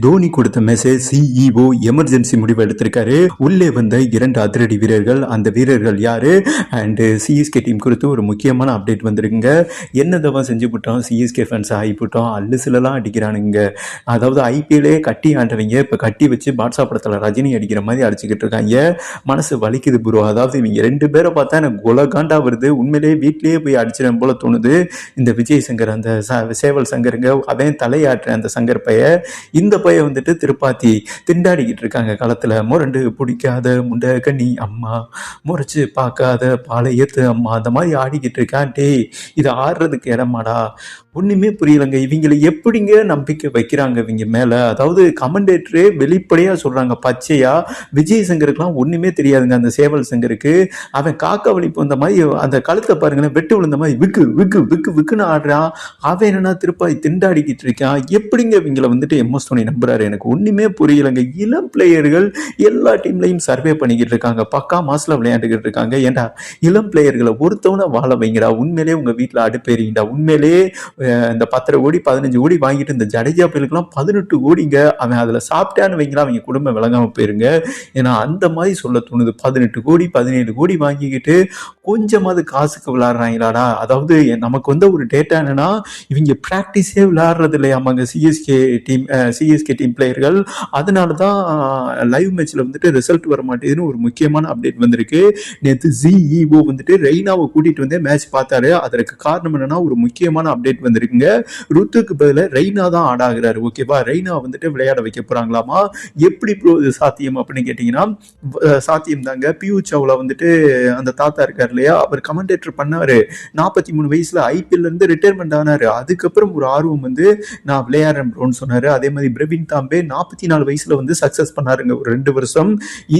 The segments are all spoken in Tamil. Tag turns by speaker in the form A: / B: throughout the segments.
A: தோனி கொடுத்த மெசேஜ் சிஇஓ எமர்ஜென்சி முடிவு எடுத்திருக்காரு. உள்ளே வந்த இரண்டு அதிரடி வீரர்கள் அந்த வீரர்கள் யாரு? அண்ட் சிஎஸ்கே டீம் குறித்து ஒரு முக்கியமான அப்டேட் வந்திருக்குங்க. என்ன செஞ்சு விட்டோம் சிஎஸ்கே ஃபேன்ஸ் ஆகி போட்டோம். சிலலாம் அடிக்கிறானுங்க. அதாவது ஐபிஎல்லே கட்டி ஆண்டவங்க. இப்போ கட்டி வச்சு பாட்ஸா படத்தில் ரஜினி அடிக்கிற மாதிரி அடிச்சுக்கிட்டு இருக்காங்க. மனசு வலிக்குது ப்ரோ அதாவது இவங்க ரெண்டு பேரை பார்த்தா எனக்கு குலகாண்டா வருது. உண்மையிலேயே வீட்லேயே போய் அடிச்சிடும் போல தோணுது. இந்த விஜய் சங்கர் அந்த ச- சேவல் சங்கருங்க அவன் தலையாட்டுற அந்த சங்கர் பைய. இந்த பைய வந்துட்டு திருப்பாத்தி திண்டாடிக்கிட்டு இருக்காங்க. களத்தில் முரண்டு பிடிக்காத முண்டை கண்ணி அம்மா முறைச்சு பார்க்காத பாளையத்து அம்மா அந்த மாதிரி ஆடிக்கிட்டு இருக்கான் டே இது ஆடுறதுக்கு இடமாடா. ஒன்றுமே புரியலைங்க. இவங்களை எப்படிங்க நம்பிக்கை வைக்கிறாங்க இவங்க மேலே? அதாவது கமெண்டேட்டரே வெளிப்படையாக சொல்கிறாங்க பச்சையாக விஜய் சங்கருக்குலாம் ஒன்றுமே தெரியாதுங்க. அந்த சேவல் சங்கருக்கு அவன் காக்கா வலிப்பு வந்த மாதிரி அந்த கழுத்தை பாருங்களேன் வெட்டு விழுந்த மாதிரி விக்கு விக்கு விக்கு விக்குன்னு ஆடுறான். அவன் என்னன்னா திருப்பாதி திண்டாடிக்கிட்டு இருக்கான். எப்படிங்க இவங்களை வந்துட்டு எம்எஸ் தோனி நம்புறாரு எனக்கு ஒன்றுமே புரியலைங்க. இளம் பிளேயர்கள் எல்லா டீம்லையும் சர்வே பண்ணிக்கிட்டு இருக்காங்க. பக்கா மாசில் விளையாண்டுக்கிட்டு இருக்காங்க. ஏண்டா இளம் பிளேயர்களை ஒருத்தவனை வாழ வைங்கடா. உண்மையிலே உங்கள் வீட்டில் அடுப்பேறிங்கடா உண்மையிலே இந்த பத்தரை கோடி பதினஞ்சு கோடி வாங்கிட்டு இந்த ஜடேஜா பிள்ளைக்கெல்லாம் பதினெட்டு கோடிங்க. அவன் அதில் சாப்பிட்டான்னு வைங்களா அவங்க குடும்பம் விளங்காமல் போயிருங்க. ஏன்னா அந்த மாதிரி சொல்ல தோணுது. பதினெட்டு கோடி பதினேழு கோடி வாங்கிக்கிட்டு கொஞ்சமாவது காசுக்கு விளாட்றாங்களாடா அதாவது நமக்கு வந்து ஒரு டேட்டா என்னன்னா இவங்க ப்ராக்டிஸே விளையாடுறது இல்லையாமாங்க. சிஎஸ்கே டீம் சிஎஸ்கே டீம் பிளேயர்கள் அதனால தான் லைவ் மேட்ச்ல வந்துட்டு ரிசல்ட் வர மாட்டேதுன்னு ஒரு முக்கியமான அப்டேட் வந்திருக்கு. நேற்று ஜிஇஓ வந்துட்டு ரெய்னாவை கூட்டிட்டு வந்து மேட்ச் பார்த்தாரு. அதற்கு காரணம் என்னன்னா ஒரு முக்கியமான அப்டேட் வந்திருக்குங்க. ருத்துக்கு பதிலாக ரெய்னா தான் ஆடாகிறாரு ஓகேவா ரெய்னா வந்துட்டு விளையாட வைக்க போறாங்களாமா? எப்படி ப்ரோ இது சாத்தியம் அப்படின்னு கேட்டிங்கன்னா சாத்தியம் தாங்க. பியூ சவுலா வந்துட்டு அந்த தாத்தா இருக்கார் இல்லையா? அவர் கமெண்டேட்டர் பண்ணாரு. நாற்பத்தி மூணு வயசுல ஐபிஎல்லேருந்து ரிட்டையர்மெண்ட் ஆனாரு. அதுக்கப்புறம் ஒரு ஆர்வம் வந்து நான் விளையாடுறேன் ப்ரோன்னு சொன்னாரு. அதே மாதிரி பிரவீன் தாம்பே நாற்பத்தி நாலு வயசுல வந்து சக்சஸ் பண்ணாருங்க. ஒரு ரெண்டு வருஷம்.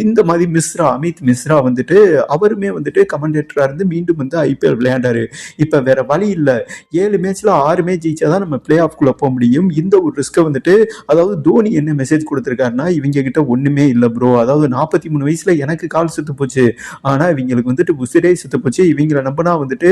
A: இந்த மாதிரி மிஸ்ரா அமித் மிஸ்ரா வந்துட்டு அவருமே வந்துட்டு கமெண்டேட்டரா இருந்து மீண்டும் வந்து ஐபிஎல் விளையாண்டாரு. இப்ப வேற வழி இல்லை. ஏழு மேட்ச்ல ஆறு மேட்ச் ஜெயிச்சாதான் நம்ம பிளே ஆஃப்குள்ள போக முடியும். இந்த ஒரு ரிஸ்க்கை வந்துட்டு அதாவது தோனி என்ன மெசேஜ் கொடுத்துருக்காருன்னா இவங்க கிட்ட ஒண்ணுமே இல்லை ப்ரோ அதாவது நாற்பத்தி மூணு வயசுல எனக்கு கால் செத்து போச்சு. ஆனா இவங்களுக்கு வந்துட்டு உசிரே செத்து போச்சு. இவங்களை நம்பினா வந்துட்டு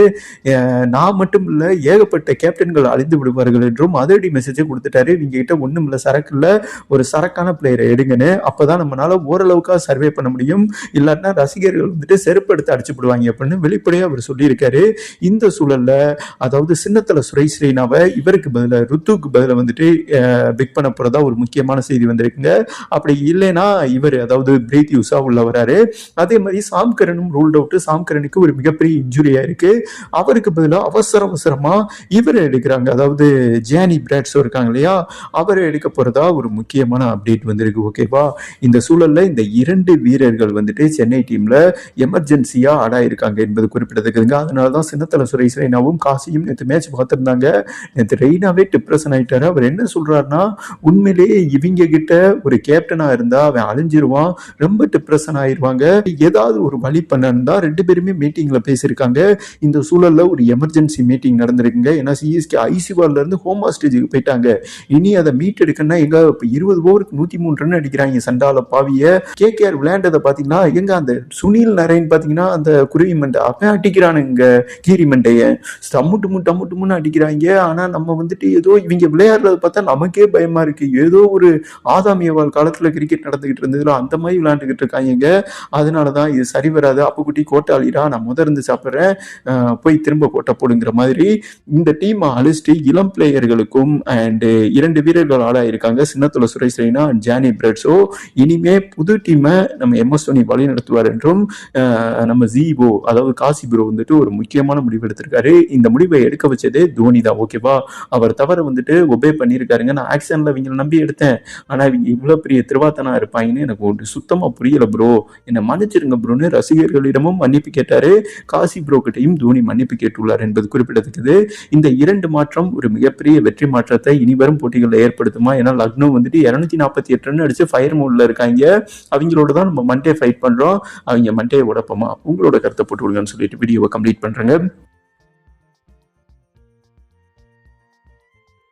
A: நான் மட்டும் இல்லை ஏகப்பட்ட கேப்டன்கள் அழிந்து விடுவார்கள் என்றும் அதோடைய மெசேஜை கொடுத்துட்டாரு. இவங்க கிட்ட ஒன்றும் இல்லை சரக்கு இல்ல ஒரு சரக்கான பிளேயரை எடுங்கன்னு அப்பதான் நம்மளால ஓரளவுக்கா சர்வே பண்ண முடியும். இல்லாட்டினா ரசிகர்கள் வந்துட்டு செருப்பு எடுத்து அடிச்சு விடுவாங்க அப்படின்னு வெளிப்படையா அவர் சொல்லியிருக்காரு. இந்த சூழல்ல அதாவது சின்னத்தல சுரேஷ் ரெய்னாவை இவருக்கு பதிலா ருத்துக்கு பதிலாக வந்துட்டு பிக் பண்ண போறதா ஒரு முக்கியமான செய்தி வந்திருக்குங்க. அப்படி இல்லைன்னா இவர் அதாவது பிரீத் யூஸா உள்ள வராரு. அதே மாதிரி சாம்கரனும் ரூல்ட் அவுட் சாம்கரனுக்கு ஒரு மிகப்பெரிய இன்ஜுரியா இருக்கு. அவருக்கு பதிலாக அவசர அவசரமா இவர் எடுக்கிறாங்க. அதாவது ஜேனி பிராட்ஸோ இருக்காங்க இல்லையா? அவரை எடுக்க போறதா ஒரு முக்கியமான அப்டேட் வந்திருக்கு ஓகேவா இந்த சூழல்ல இந்த இரண்டு வீரர்கள் வந்துட்டு சென்னை டீம்ல எமர்ஜென்சியாக ஆடாயிருக்காங்க என்பது குறிப்பிடத்தக்கதுங்க. அதனால தான் சின்னத்தல சுரேஷ் ரெய்னாவும் காசியும் நேற்று மேட்ச் பார்த்துருந்தாங்க. நேற்று ரெய்னாவே டிப்ரெஷன் ஆயிட்டாரு. அவர் என்ன சொல்றாருன்னா உண்மையிலேயே இவங்க கிட்ட ஒரு கேப்டனாக இருந்தால் அவன் அழிஞ்சிருவான். ரொம்ப டிப்ரெஷன் ஆயிடுவாங்க ஏதாவது ஒரு வழி பண்ணா ரெண்டு பேருமே மீட்டிங்கில் பேசியிருக்காங்க. இந்த சூழலில் ஒரு எமர்ஜென்சி மீட்டிங் நடந்திருக்குங்க. ஏன்னா சிஎஸ்கே ஐசிவார்ல இருந்து ஹோம் ஸ்டேஜுக்கு போயிட்டாங்க. இனி அதை மீட் எடுக்கணும்னா எங்க இப்போ இருபது ஓவருக்கு நூத்தி மூணு ரன் அடிக்கிறாங்க சண்டால பாவிய. கேகேஆர் விளையாண்டதை பாத்தீங்கன்னா எங்க அந்த சுனில் நரேன் பாத்தீங்கன்னா அந்த குருவி மண்டை அவன் அடிக்கிறானுங்க. கீரி மண்டைய. டமுட்டு முட்டு டமுட்டு முன்னு அடிக்கிறாங்க. ஆனா நம்ம வந்துட்டு ஏதோ இவங்க விளையாடுறத பார்த்தா நமக்கே பயமா இருக்கு. ஏதோ ஒரு ஆதாமியவால் காலத்துல கிரிக்கெட் நடந்துகிட்டு இருந்ததுல அந்த மாதிரி விளையாண்டுகிட்டு இருக்காங்க அதனால தான் இது சரி வராது. அப்புக்குட்டி கோட்டாளிடா நான் முத இருந்து சாப்பிட்றேன். போய் திரும்ப கோட்டை போடுங்கிற மாதிரி. இந்த டீம் அழிச்சிட்டு இளம் பிளேயர்களுக்கும் அண்ட் இரண்டு வீரர்கள் ஆளாயிருக்காங்க. சின்னத்துல Suresh Raina and Jonny Bairstow இனிமே புது டீமை நம்ம எம்எஸ் தோனி வழி நடத்துவார் என்றும் நம்ம ஜீவோ அதாவது காசி ப்ரோ வந்துட்டு ஒரு முக்கியமான முடிவு எடுத்திருக்காரு. இந்த முடிவை எடுக்க வச்சதே தோனி தான் ஓகேவா அவர் தவிர வந்துட்டு ஒபே பண்ணியிருக்காருங்க. நான் ஆக்ஷன்ல இவங்களை நம்பி எடுத்தேன். ஆனா இவங்க இவ்வளவு பெரிய திருவாத்தனா இருப்பாங்கன்னு எனக்கு ஒரு சுத்தமா புரியல ப்ரோ என்னை மன்னிச்சிருங்க ப்ரோன்னு ரசிகர்களிடமும் மன்னிப்பு கேட்டாரு. காசி ப்ரோ கிட்டையும் தோனி மன்னிப்பு கேட்டுள்ளார் என்பது குறிப்பிடத்தக்கது. இந்த இரண்டு மாற்றம் ஒரு மிகப்பெரிய வெற்றி மாற்றத்தை இனி வரும் போட்டிகளில் ஏற்படுத்துமா ஏன்னா லக்னோ வந்துட்டு இரநூத்தி நாற்பத்தி எட்டு ரன் அடிச்சு ஃபயர் மூட்ல இருக்காங்க. அவங்களோட தான் நம்ம மண்டே ஃபைட் பண்றோம். அவங்க மண்டே உடப்பமா உங்களோட கருத்தை போட்டு விடுங்கன்னு சொல்லிட்டு வீடியோவை கம்ப்ளீட் பண்றேங்க.